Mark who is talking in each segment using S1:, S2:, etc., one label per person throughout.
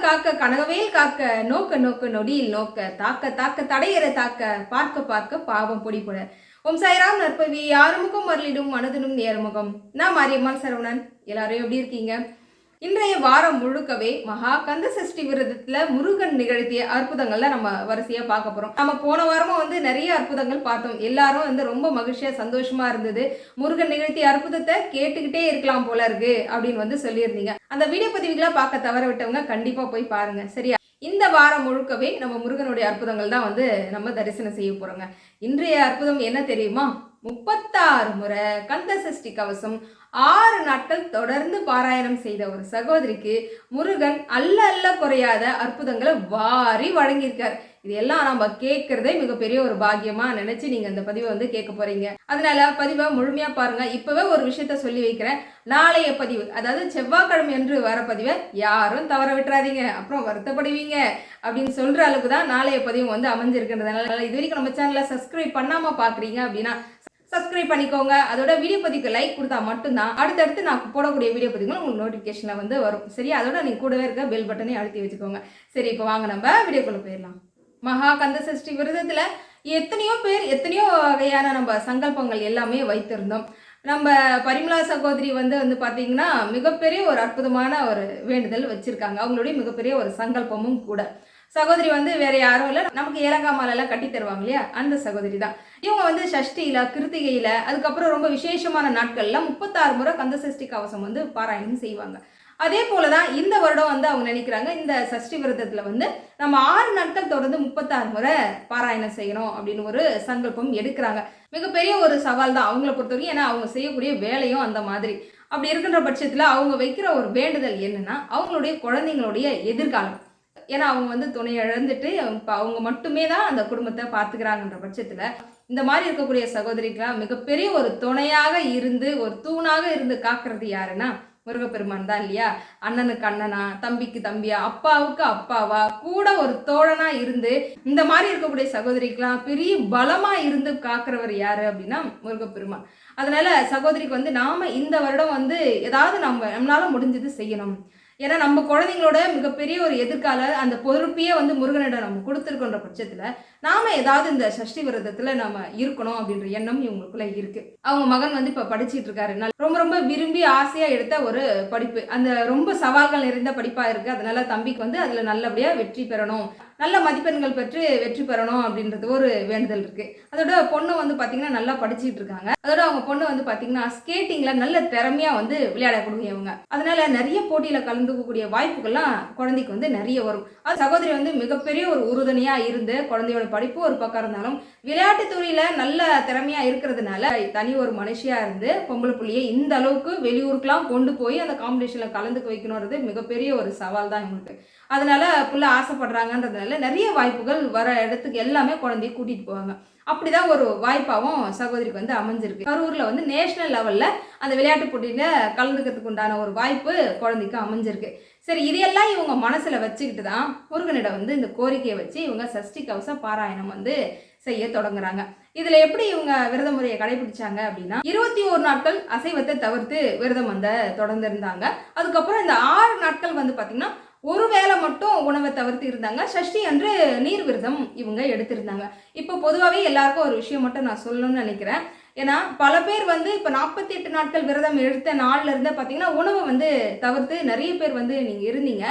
S1: காக்க கனகவேல் காக்க நோக்க நோக்க நொடியில் நோக்க தாக்க தாக்க தடையற தாக்க பார்க்க பார்க்க பாவம் பொடி போட ஓம் சாய்ராம் நற்பவி யாருமுகம் மரலிடும் மனதினும் நேர்முகம். நான் மாரியம்மாள் சரவணன். எல்லாரும் எப்படி இருக்கீங்க? இன்றைய வாரம் முழுக்கவே மகா கந்த சஷ்டி விரதத்துல முருகன் நிகழ்த்திய அற்புதங்கள்ல நம்ம வரிசையா பார்க்க போறோம். நம்ம போன வாரமும் வந்து நிறைய அற்புதங்கள் பார்த்தோம். எல்லாரும் வந்து ரொம்ப மகிழ்ச்சியா சந்தோஷமா இருந்தது. முருகன் நிகழ்த்திய அற்புதத்தை கேட்டுக்கிட்டே இருக்கலாம் போல இருக்கு அப்படின்னு வந்து சொல்லியிருந்தீங்க. அந்த வீடியோ பதிவுகளை பார்க்க தவற விட்டவங்க கண்டிப்பா போய் பாருங்க. சரியா? இந்த வாரம் முழுக்கவே நம்ம முருகனுடைய அற்புதங்கள் தான் வந்து நம்ம தரிசனம் செய்ய போறோங்க. இன்றைய அற்புதம் என்ன தெரியுமா? முப்பத்தாறு முறை கந்த சஷ்டி கவசம் ஆறு நாட்கள் தொடர்ந்து பாராயணம் செய்த ஒரு சகோதரிக்கு முருகன் அல்ல அல்ல குறையாத அற்புதங்களை வாரி வழங்கியிருக்கார். இது எல்லாம் நம்ம கேட்கறதே மிகப்பெரிய ஒரு பாக்கியமா நினைச்சு நீங்க அந்த பதிவை வந்து கேட்க போறீங்க. அதனால பதிவை முழுமையா பாருங்க. இப்பவே ஒரு விஷயத்த சொல்லி வைக்கிறேன். நாளைய பதிவு அதாவது செவ்வாய்க்கிழமை என்று வர பதிவை யாரும் தவற விட்டுறாதீங்க. அப்புறம் வருத்தப்படுவீங்க அப்படின்னு சொல்ற அளவுக்கு தான் நாளைய பதிவு வந்து அமைஞ்சிருக்கிறதுனால இது வரைக்கும் நம்ம சேனலை சப்ஸ்கிரைப் பண்ணாம பாக்குறீங்க அப்படின்னா சப்ஸ்கிரைப் பண்ணிக்கோங்க. அதோட வீடியோ பதிவுக்கு லைக் கொடுத்தா மட்டும்தான் அடுத்தடுத்து நான் போடக்கூடிய வீடியோ பதிவுகள் உங்களுக்கு நோட்டிஃபிகேஷனில் வந்து வரும். சரி அதோட நீங்கள் கூடவே இருக்க பெல் பட்டனை அழுத்தி வச்சுக்கோங்க. சரி இப்போ வாங்க. நம்ம வீடியோக்குள்ளே போயிடலாம். மகா கந்த சஷ்டி விரதத்தில் எத்தனையோ பேர் எத்தனையோ வகையான நம்ம சங்கல்பங்கள் எல்லாமே வைத்திருந்தோம். நம்ம பரிமலா சகோதரி வந்து வந்து பார்த்தீங்கன்னா மிகப்பெரிய ஒரு அற்புதமான ஒரு வேண்டுதல் வச்சுருக்காங்க. அவங்களுடைய மிகப்பெரிய ஒரு சங்கல்பமும் கூட. சகோதரி வந்து வேற யாரும் இல்லை. நமக்கு ஏலக்காய் மாலைலாம் கட்டி தருவாங்க இல்லையா? அந்த சகோதரி தான். இவங்க வந்து சஷ்டியில கிருத்திகையில அதுக்கப்புறம் ரொம்ப விசேஷமான நாட்கள்ல முப்பத்தாறு முறை கந்த சஷ்டி கவசம் வந்து பாராயணம் செய்வாங்க. அதே போலதான் இந்த வருடம் வந்து அவங்க நினைக்கிறாங்க இந்த சஷ்டி விரதத்துல வந்து நம்ம ஆறு நாட்கள் தொடர்ந்து முப்பத்தாறு முறை பாராயணம் செய்யணும் அப்படின்னு ஒரு சங்கல்பம் எடுக்கிறாங்க. மிகப்பெரிய ஒரு சவால் தான் அவங்கள பொறுத்தவரைக்கும் ஏன்னா அவங்க செய்யக்கூடிய வேலையும் அந்த மாதிரி. அப்படி இருக்கின்ற பட்சத்தில் அவங்க வைக்கிற ஒரு வேண்டுதல் என்னன்னா அவங்களுடைய குழந்தைங்களுடைய எதிர்காலம். ஏன்னா அவங்க வந்து துணை இழந்துட்டு இப்போ அவங்க மட்டுமே தான் அந்த குடும்பத்தை பார்த்துக்கிறாங்கன்ற பட்சத்தில் இந்த மாதிரி இருக்கக்கூடிய சகோதரிக்கெல்லாம் மிகப்பெரிய ஒரு துணையாக இருந்து ஒரு தூணாக இருந்து காக்கிறது யாருன்னா முருகப்பெருமான் தான் இல்லையா? அண்ணனுக்கு அண்ணனா தம்பிக்கு தம்பியா அப்பாவுக்கு அப்பாவா கூட ஒரு தோழனா இருந்து இந்த மாதிரி இருக்கக்கூடிய சகோதரிக்கெல்லாம் பெரிய பலமா இருந்து காக்கிறவர் யாரு அப்படின்னா முருகப்பெருமான். அதனால சகோதரிக்கு வந்து நாம இந்த வருடம் வந்து ஏதாவது நம்ம நம்மளால முடிஞ்சது செய்யணும். ஏன்னா நம்ம குழந்தைங்களோட மிகப்பெரிய ஒரு எதிர்கால அந்த பொறுப்பையே வந்து முருகனிடம் நம்ம கொடுத்துருக்கோன்ற பட்சத்தில் நாம ஏதாவது இந்த சஷ்டி விரதத்தில் நம்ம இருக்கணும் அப்படின்ற எண்ணம் இவங்களுக்குள்ள இருக்கு. அவங்க மகன் வந்து இப்போ படிச்சிட்டு இருக்காரு. ரொம்ப ரொம்ப விரும்பி ஆசையாக எடுத்த ஒரு படிப்பு. அந்த ரொம்ப சவால்கள் நிறைந்த படிப்பாக இருக்கு. அதனால தம்பிக்கு வந்து அதில் நல்லபடியாக வெற்றி பெறணும். நல்ல மதிப்பெண்கள் பெற்று வெற்றி பெறணும் அப்படின்றது ஒரு வேண்டுதல் இருக்கு. அதோட பொண்ணு வந்து பார்த்திங்கன்னா நல்லா படிச்சுட்டு இருக்காங்க. அதோட அவங்க பொண்ணு வந்து பார்த்தீங்கன்னா ஸ்கேட்டிங்கில் நல்ல திறமையாக வந்து விளையாடக்கூடியவங்க அதனால நிறைய போட்டியில் கலந்துக்கக்கூடிய வாய்ப்புகள்லாம் குழந்தைக்கு வந்து நிறைய வரும். அது சகோதரி வந்து மிகப்பெரிய ஒரு உறுதுணையாக இருந்து குழந்தையோட படிப்பு ஒரு பக்கம் இருந்தாலும் விளையாட்டு துறையில் நல்ல திறமையாக இருக்கிறதுனால தனி ஒரு மனுஷியாக இருந்து பொம்பளை புள்ளியை இந்த அளவுக்கு வெளியூருக்குலாம் கொண்டு போய் அந்த காம்படிஷனில் கலந்துக்க வைக்கணுன்றது மிகப்பெரிய ஒரு சவால் தான் இவங்களுக்கு. அதனால புள்ள ஆசைப்படுறாங்கன்றதுனால நிறைய வாய்ப்புகள் வர இடத்துக்கு எல்லாமே குழந்தைய கூட்டிகிட்டு போவாங்க. அப்படிதான் ஒரு வாய்ப்பாகவும் சகோதரிக்கு வந்து அமைஞ்சிருக்கு. கரூரில் வந்து நேஷனல் லெவலில் அந்த விளையாட்டு போட்டியில் கலந்துக்கிறதுக்கு உண்டான ஒரு வாய்ப்பு குழந்தைக்கு அமைஞ்சிருக்கு. சரி இதையெல்லாம் இவங்க மனசில் வச்சுக்கிட்டு தான் முருகனிடம் வந்து இந்த கோரிக்கையை வச்சு இவங்க சஷ்டி கவச பாராயணம் வந்து செய்ய தொடங்குறாங்க. இதுல எப்படி இவங்க விரத முறையை கடைபிடிச்சாங்க அப்படின்னா இருபத்தி ஒரு நாட்கள் அசைவத்தை தவிர்த்து விரதம் வந்த தொடர்ந்து இருந்தாங்க அதுக்கப்புறம் இந்த ஆறு நாட்கள் வந்து பாத்தீங்கன்னா ஒரு வேளை மட்டும் உணவை தவிர்த்து இருந்தாங்க. சஷ்டி அன்று நீர் விரதம் இவங்க எடுத்திருந்தாங்க. இப்போ பொதுவாகவே எல்லாருக்கும் ஒரு விஷயம் மட்டும் நான் சொல்லணும்னு நினைக்கிறேன். ஏன்னா பல பேர் வந்து இப்போ நாற்பத்தி எட்டு நாட்கள் விரதம் எடுத்த நாளில் இருந்தே பார்த்தீங்கன்னா உணவை வந்து தவிர்த்து நிறைய பேர் வந்து நீங்கள் இருந்தீங்க.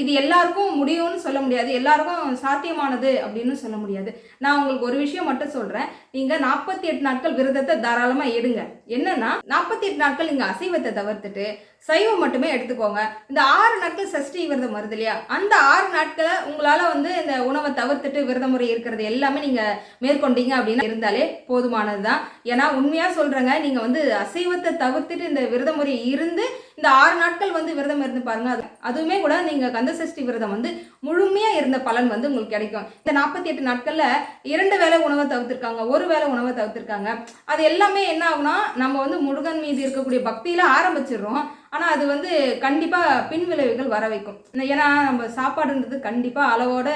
S1: இது எல்லாருக்கும் முடியும்னு சொல்ல முடியாது. எல்லாருக்கும் சாத்தியமானது அப்படின்னு சொல்ல முடியாது. நான் உங்களுக்கு ஒரு விஷயம் மட்டும் சொல்கிறேன் நீங்கள் நாற்பத்தி எட்டு நாட்கள் விரதத்தை தாராளமாக எடுங்க. என்னன்னா நாற்பத்தி எட்டு நாட்கள் நீங்கள் அசைவத்தை தவிர்த்துட்டு சைவம் மட்டுமே எடுத்துக்கோங்க. இந்த ஆறு நாட்கள் சஷ்டி விரதம் வருது இல்லையா? அந்த ஆறு நாட்களை உங்களால் வந்து இந்த உணவை தவிர்த்துட்டு விரத முறை இருக்கிறது எல்லாமே நீங்கள் மேற்கொண்டீங்க அப்படின்னு இருந்தாலே போதுமானது தான் ஏன்னா உண்மையாக சொல்கிறேங்க நீங்கள் வந்து அசைவத்தை தவிர்த்துட்டு இந்த விரத முறை இருந்து இந்த ஆறு நாட்கள் வந்து விரதம் இருந்து பாருங்க. அது அதுவுமே கூட நீங்க கந்த சஷ்டி விரதம் வந்து முழுமையா இருந்த பலன் வந்து உங்களுக்கு கிடைக்கும். இந்த நாற்பத்தி எட்டு நாட்கள்ல இரண்டு வேளை உணவை தவிர்த்திருக்காங்க ஒரு வேளை உணவை தவிர்த்திருக்காங்க. அது எல்லாமே என்ன ஆகுனா நம்ம வந்து முருகன் மீது இருக்கக்கூடிய பக்தியில ஆரம்பிச்சிடுறோம். ஆனால் அது வந்து கண்டிப்பாக பின் விளைவுகள் வர வைக்கும். ஏன்னா நம்ம சாப்பாடுன்றது கண்டிப்பாக அளவோட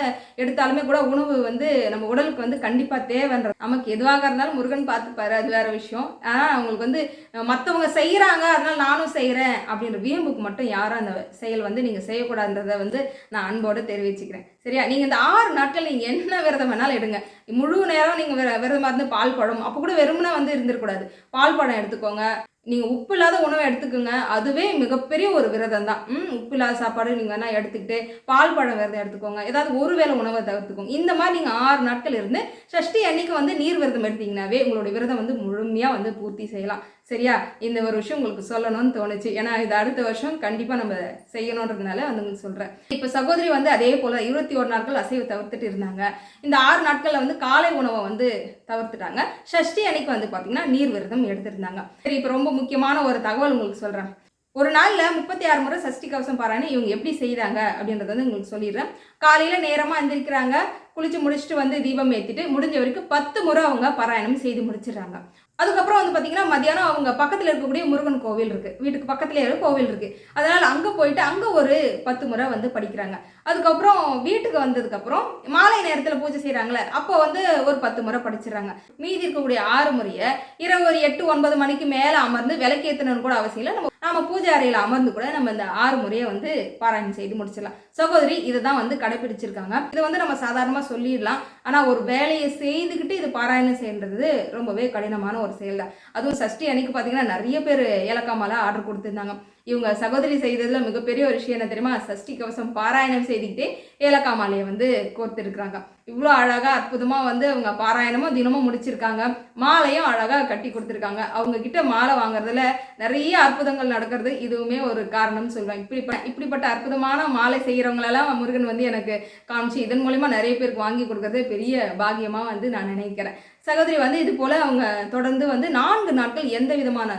S1: எடுத்தாலுமே கூட உணவு வந்து நம்ம உடலுக்கு வந்து கண்டிப்பாக தேவைன்றது நமக்கு எதுவாக இருந்தாலும் முருகன் பார்த்துப்பாரு அது வேற விஷயம். ஆனால் அவங்களுக்கு வந்து மற்றவங்க செய்கிறாங்க அதனால் நானும் செய்கிறேன் அப்படின்ற வீம்புக்கு மட்டும் யாரும் அந்த செயல் வந்து நீங்கள் செய்யக்கூடாதுன்றதை வந்து நான் அன்போடு தெரிவிச்சுக்கிறேன். சரியா? நீங்கள் இந்த ஆறு நாட்கள் நீங்கள் என்ன விரதம் வேணாலும் எடுங்க. முழு நேரம் நீங்கள் விர விரதமாக இருந்து பால் பழம் அப்போ கூட வெறுமனா வந்து இருந்துடக்கூடாது பால் பழம் எடுத்துக்கோங்க. நீங்கள் உப்பு இல்லாத உணவை எடுத்துக்கோங்க. அதுவே மிகப்பெரிய ஒரு விரதம் தான் ம் உப்பு இல்லாத சாப்பாடு நீங்கள் வேணால் எடுத்துக்கிட்டு பால் பழம் விரதம் எடுத்துக்கோங்க. ஏதாவது ஒரு வேளை உணவை தவிர்த்துக்கோங்க. இந்த மாதிரி நீங்கள் ஆறு நாட்கள் இருந்து சஷ்டி அன்னைக்கு வந்து நீர் விரதம் எடுத்தீங்கன்னாவே உங்களுடைய விரதம் வந்து முழுமையாக வந்து பூர்த்தி செய்யலாம். சரியா? இந்த ஒரு விஷயம் உங்களுக்கு சொல்லணும்னு தோணுச்சு. ஏன்னா இது அடுத்த வருஷம் கண்டிப்பாக நம்ம செய்யணுன்றதுனால வந்து உங்களுக்கு சொல்கிறேன் இப்போ சகோதரி வந்து அதே போல் இருபத்தி ஒரு நாட்கள் அசைவு தவிர்த்துட்டு இருந்தாங்க. இந்த ஆறு நாட்களில் வந்து காலை உணவை வந்து தவிர்த்துட்டாங்க. ஷஷ்டி அன்னைக்கு வந்து பார்த்தீங்கன்னா நீர் விரதம் எடுத்திருந்தாங்க. சரி இப்போ ரொம்ப முக்கியமான ஒரு தகவல் உங்களுக்கு சொல்கிறேன் ஒரு நாளில் முப்பத்தி ஆறு முறை சஷ்டி கவசம் பாராயணம் இவங்க எப்படி செய்தாங்க அப்படின்றத வந்து உங்களுக்கு சொல்லிடுறேன். காலையில் நேரமாக எந்திரிக்கிறாங்க. குளிச்சு முடிச்சுட்டு வந்து தீபம் ஏற்றிட்டு முடிஞ்ச வரைக்கும் பத்து முறை அவங்க பாராயணம் செய்து முடிச்சிடுறாங்க. அதுக்கப்புறம் வந்து பார்த்தீங்கன்னா மத்தியானம் அவங்க பக்கத்தில் இருக்கக்கூடிய முருகன் கோவில் இருக்குது வீட்டுக்கு பக்கத்துலேயே ஒரு கோவில் இருக்குது அதனால் அங்கே போயிட்டு அங்கே ஒரு பத்து முறை வந்து படிக்கிறாங்க. அதுக்கப்புறம் வீட்டுக்கு வந்ததுக்கப்புறம் மாலை நேரத்தில் பூஜை செய்கிறாங்களே அப்போ வந்து ஒரு பத்து முறை படிச்சிடுறாங்க. மீதி இருக்கக்கூடிய ஆறு முறையை இரவு ஒரு எட்டு ஒன்பது மணிக்கு மேலே அமர்ந்து விளக்கேற்றணும்னு கூட அவசியம் இல்லை. நம்ம நாம பூஜை அறையில் அமர்ந்து கூட நம்ம இந்த ஆறு முறையை வந்து பாராயணம் செய்து முடிச்சிடலாம். சகோதரி இதை தான் வந்து கடைபிடிச்சிருக்காங்க. இதை வந்து நம்ம சாதாரணமாக சொல்லிடலாம். ஆனால் ஒரு வேலையை செய்துக்கிட்டு இது பாராயணம் செய்யறது ரொம்பவே கடினமான ஒரு செயல் தான். அதுவும் சஷ்டி அன்னைக்கு பார்த்தீங்கன்னா நிறைய பேர் ஏலக்காய் மாலை ஆர்டர் கொடுத்துருந்தாங்க. இவங்க சகோதரி செய்ததுல மிகப்பெரிய ஒரு விஷயம் என்ன தெரியுமா? சஷ்டி கவசம் பாராயணம் செய்துக்கிட்டே ஏலக்காய் மாலையை வந்து கோர்த்துருக்குறாங்க. இவ்வளோ அழகாக அற்புதமாக வந்து அவங்க பாராயணமும் தினமும் முடிச்சிருக்காங்க. மாலையும் அழகாக கட்டி கொடுத்துருக்காங்க. அவங்க கிட்ட மாலை வாங்குறதுல நிறைய அற்புதங்கள் நடக்கிறது இதுவுமே ஒரு காரணம்னு சொல்லுவேன் இப்படி இப்படிப்பட்ட அற்புதமான மாலை செய்கிறவங்களெல்லாம் முருகன் வந்து எனக்கு காமிச்சு இதன் மூலிமா நிறைய பேருக்கு வாங்கி கொடுக்கறது பெரிய பாகியமாக வந்து நான் நினைக்கிறேன். சகோதரி வந்து இது போல் அவங்க தொடர்ந்து வந்து நான்கு நாட்கள் எந்த விதமான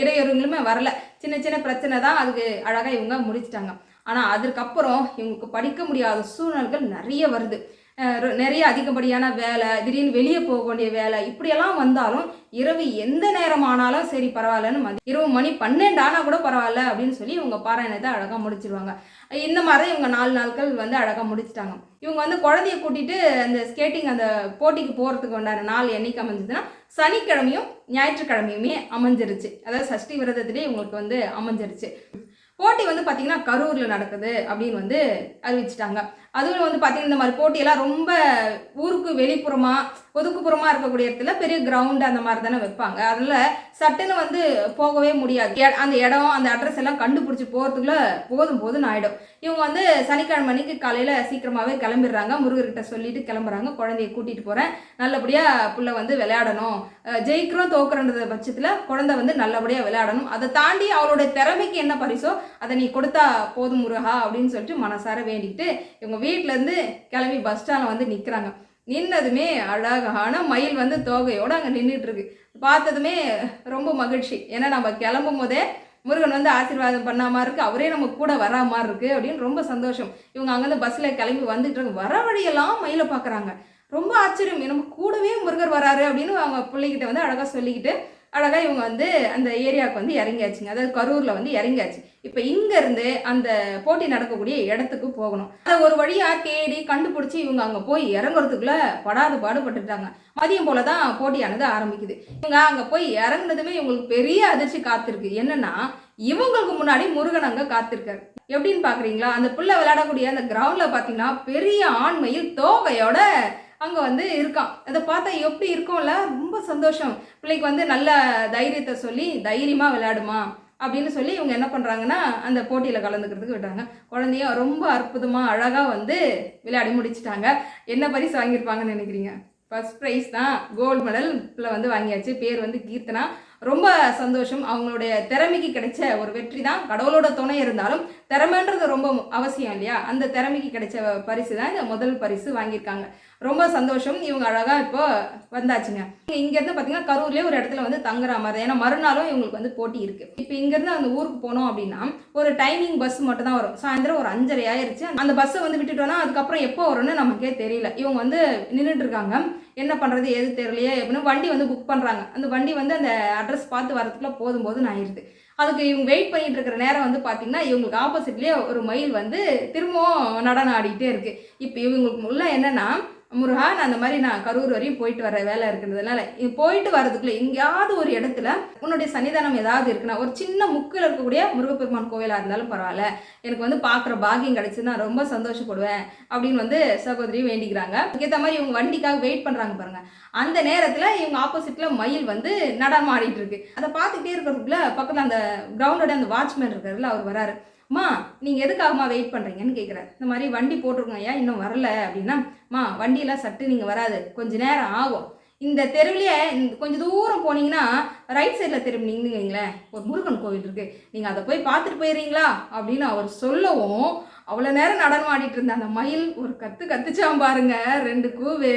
S1: இடையூறுகளுமே வரல. சின்ன சின்ன பிரச்சனை தான் அதுக்கு அழகாக இவங்க முடிச்சிட்டாங்க. ஆனால் அதுக்கப்புறம் இவங்களுக்கு படிக்க முடியாத சூழ்நிலைகள் நிறைய வருது. நிறைய அதிகப்படியான வேலை திடீர்னு வெளியே போக வேண்டிய வேலை இப்படியெல்லாம் வந்தாலும் இரவு எந்த நேரம் ஆனாலும் சரி பரவாயில்லன்னு மதி இரவு மணி பன்னெண்டு ஆனால் கூட பரவாயில்ல அப்படின்னு சொல்லி இவங்க பாராயணத்தை அழகாக முடிச்சிருவாங்க. இந்த மாதிரி இவங்க நாலு நாட்கள் வந்து அழகாக முடிச்சிட்டாங்க. இவங்க வந்து குழந்தைய கூட்டிகிட்டு அந்த ஸ்கேட்டிங் அந்த போட்டிக்கு போகிறதுக்கு உண்டான நாள் என்னைக்கு அமைஞ்சதுன்னா சனிக்கிழமையும் ஞாயிற்றுக்கிழமையுமே அமைஞ்சிருச்சு. அதாவது சஷ்டி விரதத்திலே இவங்களுக்கு வந்து அமைஞ்சிருச்சு. போட்டி வந்து பார்த்திங்கன்னா கரூரில் நடக்குது அப்படின்னு வந்து அறிவிச்சிட்டாங்க. அதுவும் வந்து பார்த்திங்கன்னா இந்த மாதிரி போட்டியெல்லாம் ரொம்ப ஊருக்கு வெளிப்புறமாக ஒதுக்குப்புறமாக இருக்கக்கூடிய இடத்துல பெரிய கிரவுண்டு அந்த மாதிரி தானே வைப்பாங்க. அதில் சட்டுன்னு வந்து போகவே முடியாது. அந்த இடம் அந்த அட்ரஸ் எல்லாம் கண்டுபிடிச்சி போகிறதுக்குள்ள போதும் போதும் ஆகிடும் இவங்க வந்து சனிக்கிழமை மணிக்கு காலையில் சீக்கிரமாகவே கிளம்பிடுறாங்க. முருகர்கிட்ட சொல்லிட்டு கிளம்புறாங்க. குழந்தைய கூட்டிகிட்டு போகிறேன் நல்லபடியாக புள்ள வந்து விளையாடணும். ஜெயிக்கிறோம் தோக்குறன்ற பட்சத்தில் குழந்தை வந்து நல்லபடியாக விளையாடணும். அதை தாண்டி அவளுடைய திறமைக்கு என்ன பரிசோ அதை நீ கொடுத்தா போதும் முருகா அப்படின்னு சொல்லிட்டு மனசார வேண்டிக்கிட்டு இவங்க வீட்டிலேருந்து கிளம்பி பஸ் ஸ்டாண்டில் வந்து நிற்கிறாங்க நின்னதுமே அழகான மயில் வந்து தோகையோடு அங்கே நின்றுட்டு இருக்கு பார்த்ததுமே ரொம்ப மகிழ்ச்சி. ஏன்னா நம்ம கிளம்பும் போதே முருகன் வந்து ஆசீர்வாதம் பண்ணாமல் இருக்குது அவரே நம்ம கூட வரா மாதிரி இருக்குது அப்படின்னு ரொம்ப சந்தோஷம். இவங்க அங்கேருந்து பஸ்ஸில் கிளம்பி வந்துட்டு இருக்கு வர வழியெல்லாம் மயிலை பார்க்குறாங்க. ரொம்ப ஆச்சரியம். நம்ம கூடவே முருகர் வராரு அப்படின்னு அவங்க பிள்ளைகிட்ட வந்து அழகாக சொல்லிக்கிட்டு அழகாக இவங்க வந்து அந்த ஏரியாவுக்கு வந்து இறங்கியாச்சுங்க. அதாவது கரூரில் வந்து இறங்கியாச்சு. இப்போ இங்கேருந்து அந்த போட்டி நடக்கக்கூடிய இடத்துக்கு போகணும். அதை ஒரு வழியாக தேடி கண்டுபிடிச்சி இவங்க அங்கே போய் இறங்குறதுக்குள்ளே படாது பாடுபட்டுட்டாங்க. மதியம் போல தான் போட்டியானது ஆரம்பிக்குது. இவங்க அங்கே போய் இறங்குனதுமே இவங்களுக்கு பெரிய அதிர்ச்சி காத்திருக்கு. என்னன்னா இவங்களுக்கு முன்னாடி முருகன் அங்கே காத்திருக்காரு. எப்படின்னு பார்க்குறீங்களா அந்த பிள்ளை விளையாடக்கூடிய அந்த கிரவுண்டில் பார்த்தீங்கன்னா பெரிய ஆண்மையில் தோகையோட அங்கே வந்து இருக்கான். அதை பார்த்தா எப்படி இருக்கும்ல? ரொம்ப சந்தோஷம். பிள்ளைக்கு வந்து நல்ல தைரியத்தை சொல்லி தைரியமாக விளையாடுமா அப்படின்னு சொல்லி இவங்க என்ன பண்ணுறாங்கன்னா அந்த போட்டியில் கலந்துக்கிறதுக்கு விட்டாங்க குழந்தைய ரொம்ப அற்புதமாக அழகாக வந்து விளையாடி முடிச்சிட்டாங்க. என்ன பரிசு வாங்கியிருப்பாங்கன்னு நினைக்கிறீங்க? ஃபஸ்ட் ப்ரைஸ் தான். கோல்டு மெடல் வந்து வாங்கியாச்சு. பேர் வந்து கீர்த்தனா. ரொம்ப சந்தோஷம். அவங்களுடைய திறமைக்கு கிடைச்ச ஒரு வெற்றி தான். கடவுளோட துணை இருந்தாலும் திறமைன்றது ரொம்ப அவசியம் இல்லையா? அந்த திறமைக்கு கிடைச்ச பரிசு தான் இந்த முதல் பரிசு வாங்கியிருக்காங்க. ரொம்ப சந்தோஷம். இவங்க அழகாக இப்போ வந்தாச்சுங்க. இங்கேருந்து பார்த்தீங்கன்னா கரூர்லேயே ஒரு இடத்துல வந்து தங்குற மாதிரி ஏன்னா மறுநாளும் இவங்களுக்கு வந்து போட்டி இருக்குது இப்போ இங்கேருந்து அந்த ஊருக்கு போனோம் அப்படின்னா ஒரு டைமிங் பஸ் மட்டும் தான் வரும். சாயந்தரம் ஒரு அஞ்சரை ஆயிடுச்சு அந்த பஸ்ஸை வந்து விட்டுட்டோன்னா அதுக்கப்புறம் எப்போ வரும்னு நமக்கே தெரியல. இவங்க வந்து நின்றுட்டு இருக்காங்க. என்ன பண்ணுறது எது தெரியலையே அப்படின்னு வண்டி வந்து புக் பண்ணுறாங்க அந்த வண்டி வந்து அந்த அட்ரஸ் பார்த்து வரதுக்குள்ளே போதும் போதுன்னு ஆயிடுது அதுக்கு இவங்க வெயிட் பண்ணிட்டு இருக்கிற நேரம் வந்து பார்த்தீங்கன்னா இவங்களுக்கு ஆப்போசிட்லேயே ஒரு மயில் வந்து திரும்பவும் நடனம் ஆடிக்கிட்டே இருக்குது இப்போ இவங்களுக்கு உள்ள என்னன்னா முருகா நான் அந்த மாதிரி நான் கரூர் வரையும் போயிட்டு வர வேலை இருக்கிறதுனால போயிட்டு வரதுக்குள்ள எங்கேயாவது ஒரு இடத்துல உன்னுடைய சன்னிதானம் ஏதாவது இருக்குன்னா ஒரு சின்ன முக்கில் இருக்கக்கூடிய முருகப்பெருமான் கோவிலாக இருந்தாலும் பரவாயில்ல. எனக்கு வந்து பார்க்குற பாக்கியம் கிடைச்சு நான் ரொம்ப சந்தோஷப்படுவேன் அப்படின்னு வந்து சகோதரி வேண்டிக்கிறாங்க. அதுக்கேற்ற மாதிரி இவங்க வண்டிக்காக வெயிட் பண்ணுறாங்க பாருங்க. அந்த நேரத்தில் இவங்க ஆப்போசிட்டில் மயில் வந்து நடமாடிட்டு இருக்கு. அதை பார்த்துக்கிட்டே இருக்கிறதுக்குள்ள பக்கத்தில் அந்த கிரவுண்டோட அந்த வாட்ச்மேன் இருக்காருல்ல அவர் வராரு. மா நீங்கள் எதுக்காகம்மா வெயிட் பண்ணுறீங்கன்னு கேட்குறேன் இந்த மாதிரி வண்டி போட்டிருக்கோங்க ஐயா இன்னும் வரல? அப்படின்னா மா வண்டியெல்லாம் சட்டு நீங்கள் வராது. கொஞ்ச நேரம் ஆகும். இந்த தெருவிலே கொஞ்சம் தூரம் போனீங்கன்னா ரைட் சைடில் திரும்பினீங்கன்னு வைங்களேன். ஒரு முருகன் கோவில் இருக்குது நீங்கள் அதை போய் பார்த்துட்டு போயிடுறீங்களா? அப்படின்னு அவர் சொல்லவும் அவ்வளோ நேரம் நடனம் ஆடிட்டு இருந்த அந்த மயில் ஒரு கத்து கத்துச்சான் பாருங்க. ரெண்டு கூவு.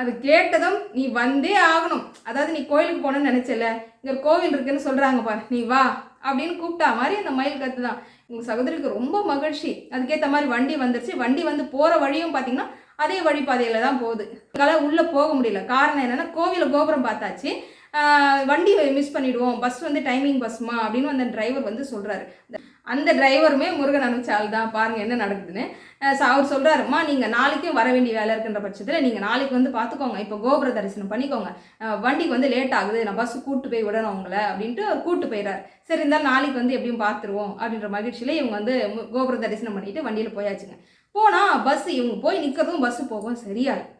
S1: அது கேட்டதும் நீ வந்தே ஆகணும். அதாவது நீ கோயிலுக்கு போகணும்னு நினச்சல இங்கே ஒரு கோவில் இருக்குன்னு சொல்கிறாங்க பாரு. நீ வா. அப்படின்னு கூப்பிட்டா மாதிரி அந்த மயில் கத்து தான் உங்கள் சகோதரிக்கு ரொம்ப மகிழ்ச்சி. அதுக்கேற்ற மாதிரி வண்டி வந்துருச்சு. வண்டி வந்து போகிற வழியும் பார்த்தீங்கன்னா அதே வழிபாதையில் தான் போகுது. எங்களால் உள்ளே போக முடியல. காரணம் என்னென்னா கோவிலை கோபுரம் பார்த்தாச்சு. வண்டி மிஸ் பண்ணிவிடுவோம் பஸ் வந்து டைமிங் பஸ்மா அப்படின்னு அந்த டிரைவர் வந்து சொல்கிறாரு அந்த டிரைவருமே முருகன் அனுப்பிச்சால் தான். பாருங்கள் என்ன நடக்குதுன்னு. அவர் சொல்கிறாருமா நீங்கள் நாளைக்கும் வர வேண்டிய வேலை இருக்கின்ற பட்சத்தில் நீங்கள் நாளைக்கு வந்து பார்த்துக்கோங்க இப்போ கோபுர தரிசனம் பண்ணிக்கோங்க. வண்டிக்கு வந்து லேட் ஆகுது. நான் பஸ்ஸு கூப்பிட்டு போய் விடணும் அவங்கள அப்படின்ட்டு அவர் கூட்டு போயிடுறாரு சரி இருந்தாலும் நாளைக்கு வந்து எப்படியும் பார்த்துருவோம் அப்படின்ற மகிழ்ச்சியில் இவங்க வந்து கோபுர தரிசனம் பண்ணிட்டு வண்டியில் போயாச்சுங்க. போனால் பஸ் இவங்க போய் நிற்கிறதும் பஸ்ஸு போகும். சரியாயிடும்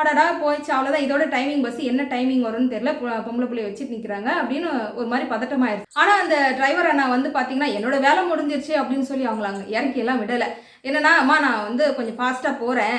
S1: அடடா போயிடுச்சு. அவ்வளோதான் இதோட டைமிங் பஸ் என்ன டைமிங் வரும்னு தெரியல. பொம்பளை பிள்ளைய வச்சு நிற்கிறாங்க அப்படின்னு ஒரு மாதிரி பதட்டமாயிருச்சு. ஆனால் அந்த டிரைவர் அண்ணா வந்து பார்த்தீங்கன்னா என்னோட வேலை முடிஞ்சிருச்சு அப்படின்னு சொல்லி அவங்கள அங்கே இறக்கி எல்லாம் விடலை. என்னன்னா அம்மா நான் வந்து கொஞ்சம் ஃபாஸ்ட்டாக போகிறேன்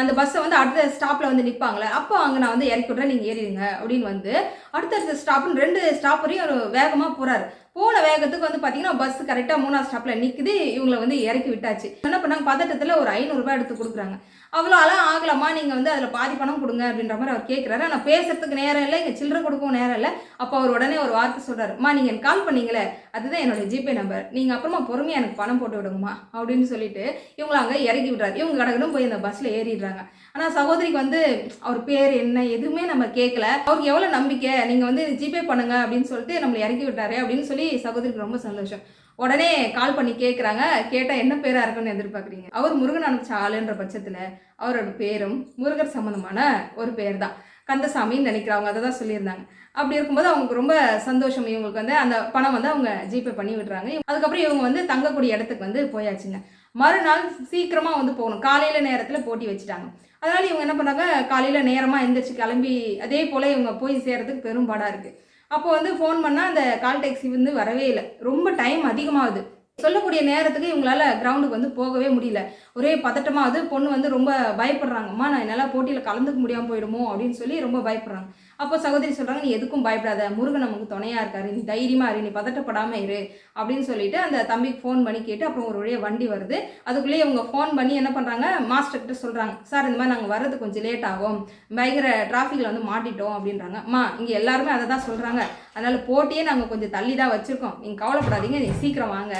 S1: அந்த பஸ்ஸை வந்து அடுத்த ஸ்டாப்பில் வந்து நிற்பாங்களே அப்போ அங்கே நான் வந்து இறக்கி விட்றேன். நீங்கள் ஏறிடுங்க. அப்படின்னு வந்து அடுத்தடுத்த ஸ்டாப்னு ரெண்டு ஸ்டாப் வரையும் ஒரு வேகமாக போகிறாரு போன வேகத்துக்கு வந்து பார்த்தீங்கன்னா பஸ் கரெக்டாக மூணாவது ஸ்டாப்பில் நிற்குது இவங்களை வந்து இறக்கி விட்டாச்சு. என்ன பண்ணாங்க? பதட்டத்தில் ஒரு ஐநூறுரூபா எடுத்து கொடுக்குறாங்க. அவ்வளோ அலாம் ஆகலாமா நீங்கள் வந்து அதில் பாதி பணம் கொடுங்க அப்படின்ற மாதிரி அவர் கேட்குறாரு ஆனால் பேசுறதுக்கு நேரம் இல்லை எங்கள் சில்லறை கொடுக்கவும் நேரம் இல்லை. அப்போ அவர் உடனே ஒரு வார்த்தை சொல்கிறாருமா நீங்கள் எனக்கு கால் பண்ணீங்களே அதுதான் என்னோடய ஜிபே நம்பர் நீங்கள் அப்புறமா பொறுமையாக எனக்கு பணம் போட்டு விடுங்கம்மா அப்படின்னு சொல்லிட்டு இவங்களை அங்கே இறக்கி விட்றாரு. இவங்க கடகடும் போய் அந்த பஸ்ஸில் ஏறிடுறாங்க. ஆனால் சகோதரிக்கு வந்து அவர் பேர் என்ன எதுவுமே நம்ம கேட்கல அவருக்கு எவ்வளோ நம்பிக்கை? நீங்கள் வந்து ஜிபே பண்ணுங்க அப்படின்னு சொல்லிட்டு நம்மளை இறக்கி விட்டாரு அப்படின்னு சொல்லி சகோதரிக்கு ரொம்ப சந்தோஷம். உடனே கால் பண்ணி கேட்குறாங்க கேட்டால் என்ன பேராக இருக்குன்னு எதிர்பார்க்குறீங்க? அவர் முருகன் அனுப்பிச்ச ஆளுன்ற பட்சத்தில் அவரோட பேரும் முருகர் சம்மந்தமான ஒரு பேர் தான் கந்தசாமின்னு நினைக்கிறவங்க அதை தான் சொல்லியிருந்தாங்க. அப்படி இருக்கும்போது அவங்களுக்கு ரொம்ப சந்தோஷம். இவங்களுக்கு வந்து அந்த பணம் வந்து அவங்க ஜிபே பண்ணி விடுறாங்க. அதுக்கப்புறம் இவங்க வந்து தங்கக்கூடிய இடத்துக்கு வந்து போயாச்சுங்க. மறுநாள் சீக்கிரமாக வந்து போகணும். காலையில் நேரத்தில் போட்டி வச்சுட்டாங்க. அதனால் இவங்க என்ன பண்ணாங்க காலையில் நேரமாக எந்திரிச்சு கிளம்பி அதே போல் இவங்க போய் சேர்றதுக்கு பெரும்பாடாக இருக்குது அப்போ வந்து ஃபோன் பண்ணால் அந்த கால் டாக்ஸி வந்து வரவே இல்லை. ரொம்ப டைம் அதிகமாகுது. சொல்லக்கூடிய நேரத்துக்கு இவங்களால கிரவுண்டுக்கு வந்து போகவே முடியல. ஒரே பதட்டமாகுது. பொண்ணு வந்து ரொம்ப பயப்படுறாங்கம்மா நான் என்னால் போட்டியில் கலந்துக்க முடியாமல் போயிடுமோ? அப்படின்னு சொல்லி ரொம்ப பயப்படுறாங்க. அப்போ சகோதரி சொல்கிறாங்க நீ எதுக்கும் பயப்படாத. முருகன் நமக்கு துணையாக இருக்காரு. நீ தைரியமாக இரு. நீ பதட்டப்படாமல் இரு. அப்படின்னு சொல்லிட்டு அந்த தம்பிக்கு ஃபோன் பண்ணி கேட்டு அப்புறம் ஒரு வழியாக வண்டி வருது. அதுக்குள்ளேயே இவங்க ஃபோன் பண்ணி என்ன பண்ணுறாங்க மாஸ்டர்கிட்ட சொல்கிறாங்க சார் இந்த மாதிரி நாங்கள் வர்றது கொஞ்சம் லேட் ஆகும். பயங்கர டிராஃபிக்கில் வந்து மாட்டிட்டோம். அப்படின்றாங்க. அம்மா இங்கே எல்லாருமே அதை தான் சொல்கிறாங்க அதனால் போட்டியே நாங்கள் கொஞ்சம் தள்ளி தான் வச்சுருக்கோம். நீங்கள் கவலைப்படாதீங்க. நீ சீக்கிரம் வாங்க.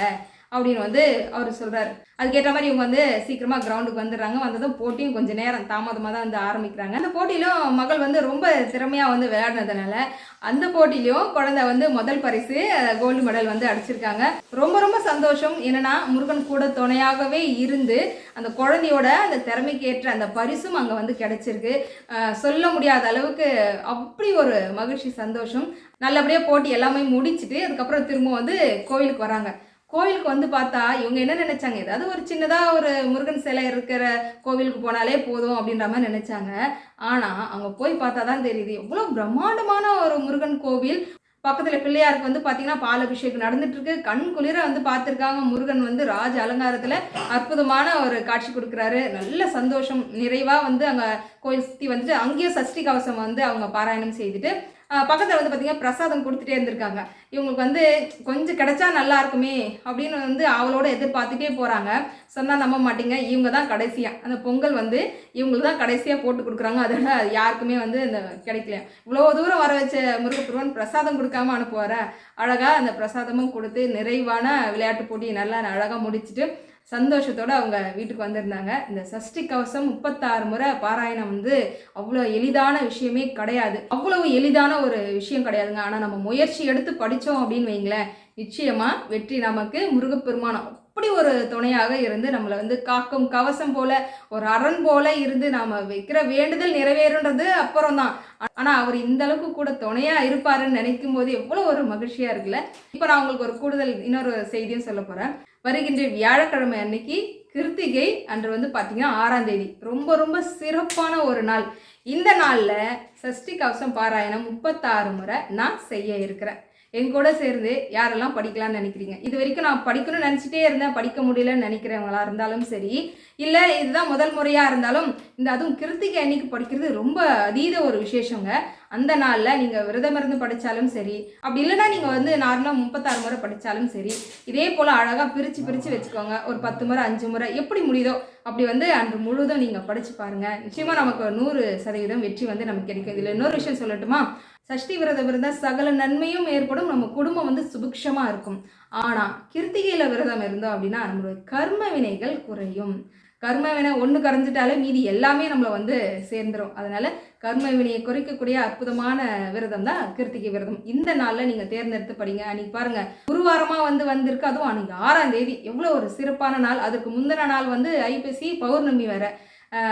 S1: அப்படின்னு வந்து அவர் சொல்கிறாரு அதுக்கேற்ற மாதிரி இவங்க வந்து சீக்கிரமாக கிரவுண்டுக்கு வந்துடுறாங்க. வந்ததும் போட்டியும் கொஞ்சம் நேரம் தாமதமாக தான் வந்து ஆரம்பிக்கிறாங்க. அந்த போட்டியிலும் மகள் வந்து ரொம்ப திறமையாக வந்து விளையாடினதுனால அந்த போட்டியிலையும் குழந்தை வந்து முதல் பரிசு கோல்டு மெடல் வந்து அடிச்சிருக்காங்க. ரொம்ப ரொம்ப சந்தோஷம். என்னன்னா முருகன் கூட துணையாகவே இருந்து அந்த குழந்தையோட அந்த திறமைக்கேற்ற அந்த பரிசும் அங்கே வந்து கிடைச்சிருக்கு. சொல்ல முடியாத அளவுக்கு அப்படி ஒரு மகிழ்ச்சி சந்தோஷம். நல்லபடியாக போட்டி எல்லாமே முடிச்சிட்டு அதுக்கப்புறம் திரும்ப வந்து கோவிலுக்கு வராங்க. கோவிலுக்கு வந்து பார்த்தா இவங்க என்ன நினைச்சாங்க? ஏதாவது ஒரு சின்னதாக ஒரு முருகன் சிலை இருக்கிற கோவிலுக்கு போனாலே போதும் அப்படின்ற மாதிரி நினைச்சாங்க. ஆனால் அங்கே போய் பார்த்தா தான் தெரியுது எவ்வளோ பிரம்மாண்டமான ஒரு முருகன் கோவில். பக்கத்தில் பிள்ளையாருக்கு வந்து பார்த்தீங்கன்னா பால் அபிஷேகம் நடந்துட்டு இருக்கு. கண் குளிர வந்து பார்த்துருக்காங்க. முருகன் வந்து ராஜ அலங்காரத்தில் அற்புதமான ஒரு காட்சி கொடுக்குறாரு. நல்ல சந்தோஷம் நிறைவாக வந்து அங்கே கோயில் சுற்றி வந்துட்டு அங்கேயும் சஷ்டி கவசம் வந்து அவங்க பாராயணம் செய்துட்டு பக்கத்தில் வந்து பார்த்தீங்கன்னா பிரசாதம் கொடுத்துட்டே இருந்திருக்காங்க. இவங்களுக்கு வந்து கொஞ்சம் கிடைச்சா நல்லா இருக்குமே அப்படின்னு வந்து அவளோட எதிர்பார்த்துட்டே போகிறாங்க சொன்னால் நம்ப மாட்டீங்க இவங்க தான் கடைசியாக அந்த பொங்கல் வந்து இவங்களுக்கு தான் கடைசியாக போட்டு கொடுக்குறாங்க. அதோட யாருக்குமே வந்து இந்த கிடைக்கல. இவ்வளோ தூரம் வர வச்ச முருகப்பெருவன் பிரசாதம் கொடுக்காம அனுப்புவார? அழகாக அந்த பிரசாதமும் கொடுத்து நிறைவான விளையாட்டு போட்டி நல்லா அழகாக முடிச்சுட்டு சந்தோஷத்தோடு அவங்க வீட்டுக்கு வந்திருந்தாங்க. இந்த சஷ்டி கவசம் முப்பத்தாறு முறை பாராயணம் வந்து அவ்வளோ எளிதான விஷயமே கிடையாது. அவ்வளவு எளிதான ஒரு விஷயம் கிடையாதுங்க. ஆனால் நம்ம முயற்சி எடுத்து படித்தோம் அப்படின்னு வைங்களேன் நிச்சயமாக வெற்றி நமக்கு முருகப்பெருமானம் அப்படி ஒரு துணையாக இருந்து நம்மளை வந்து காக்கும் கவசம் போல ஒரு அரண் போல இருந்து நாம் வைக்கிற வேண்டுதல் நிறைவேறுன்றது அப்புறம் தான் ஆனால் அவர் இந்த அளவுக்கு கூட துணையாக இருப்பாருன்னு நினைக்கும் போது எவ்வளோ ஒரு மகிழ்ச்சியாக இருக்குல்ல. இப்போ நான் உங்களுக்கு ஒரு கூடுதல் இன்னொரு செய்தியும் சொல்ல போகிறேன் வருகின்ற வியாழக்கிழமை அன்னைக்கு கிருத்திகை அன்று வந்து பார்த்தீங்கன்னா ஆறாம் தேதி. ரொம்ப ரொம்ப சிறப்பான ஒரு நாள். இந்த நாளில் சஷ்டி கவசம் பாராயணம் முப்பத்தாறு முறை நான் செய்ய இருக்கிறேன். என் கூட சேர்ந்து யாரெல்லாம் படிக்கலாம்னு நினைக்கிறீங்க? இது வரைக்கும் நான் படிக்கணும்னு நினச்சிட்டே இருந்தேன். படிக்க முடியலன்னு நினைக்கிறவங்களா இருந்தாலும் சரி. இல்லை இதுதான் முதல் முறையாக இருந்தாலும் இந்த அதுவும் கிருத்திகை அன்னைக்கு படிக்கிறது ரொம்ப அதீத ஒரு விசேஷங்க. அந்த நாளில் நீங்கள் விரதம் இருந்து படித்தாலும் சரி அப்படி இல்லைன்னா நீங்கள் வந்து நார்மலாக முப்பத்தாறு முறை படித்தாலும் சரி இதே போல் அழகாக பிரித்து பிரித்து வச்சுக்கோங்க. ஒரு பத்து முறை அஞ்சு முறை எப்படி முடியுதோ அப்படி வந்து அன்று முழுதும் நீங்கள் படித்து பாருங்கள் நிச்சயமாக நமக்கு நூறு சதவீதம் வெற்றி வந்து நமக்கு கிடைக்கும். இதில் இன்னொரு விஷயம் சொல்லட்டுமா? சஷ்டி விரதம் இருந்தால் சகல நன்மையும் ஏற்படும் நம்ம குடும்பம் வந்து சுபிக்ஷமாக இருக்கும். ஆனால் கிருத்திகையில் விரதம் இருந்தோம் அப்படின்னா நம்மளுடைய கர்ம வினைகள் குறையும். கர்ம வினை ஒன்று கரைஞ்சிட்டாலே மீதி எல்லாமே நம்மளை வந்து சேர்ந்துரும். அதனால் கர்ம வினையை குறைக்கக்கூடிய அற்புதமான விரதம் தான் கிருத்திகை விரதம். இந்த நாளில் நீங்கள் தேர்ந்தெடுத்து படிங்க. அன்றைக்கி பாருங்கள் குருவாரமாக வந்து வந்திருக்கு. அதுவும் அன்னைக்கு ஆறாம் தேதி. எவ்வளோ ஒரு சிறப்பான நாள். அதுக்கு முந்தின நாள் வந்து ஐப்பசி பௌர்ணமி வேறு.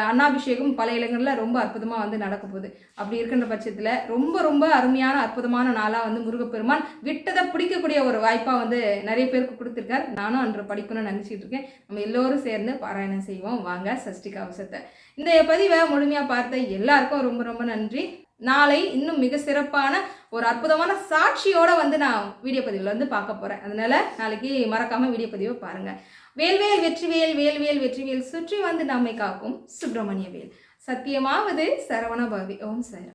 S1: அன்னாபிஷேகம் பல இடங்களில் ரொம்ப அற்புதமாக வந்து நடக்க போகுது. அப்படி இருக்கின்ற பட்சத்தில் ரொம்ப ரொம்ப அருமையான அற்புதமான நாளாக வந்து முருகப்பெருமான் விட்டதை பிடிக்கக்கூடிய ஒரு வாய்ப்பாக வந்து நிறைய பேருக்கு கொடுத்துருக்கார். நானும் அன்று படிக்கணும்னு நினச்சிட்டு இருக்கேன். நம்ம எல்லோரும் சேர்ந்து பாராயணம் செய்வோம். வாங்க சஷ்டி கவசத்தை இந்த பதிவை முழுமையாக பார்த்த எல்லாருக்கும் ரொம்ப ரொம்ப நன்றி. நாளை இன்னும் மிக சிறப்பான ஒரு அற்புதமான சாட்சியோட வந்து நான் வீடியோ பதிவில் வந்து பார்க்க போகிறேன் அதனால நாளைக்கு மறக்காமல் வீடியோ பதிவை பாருங்கள் வேல்வேல் வெற்றிவேல் வேல்வேல் வெற்றிவேல் சுற்றி வந்து நம்மை காக்கும் சுப்பிரமணிய வேல். சத்தியமாவது சரவண பவி ஓம் சார்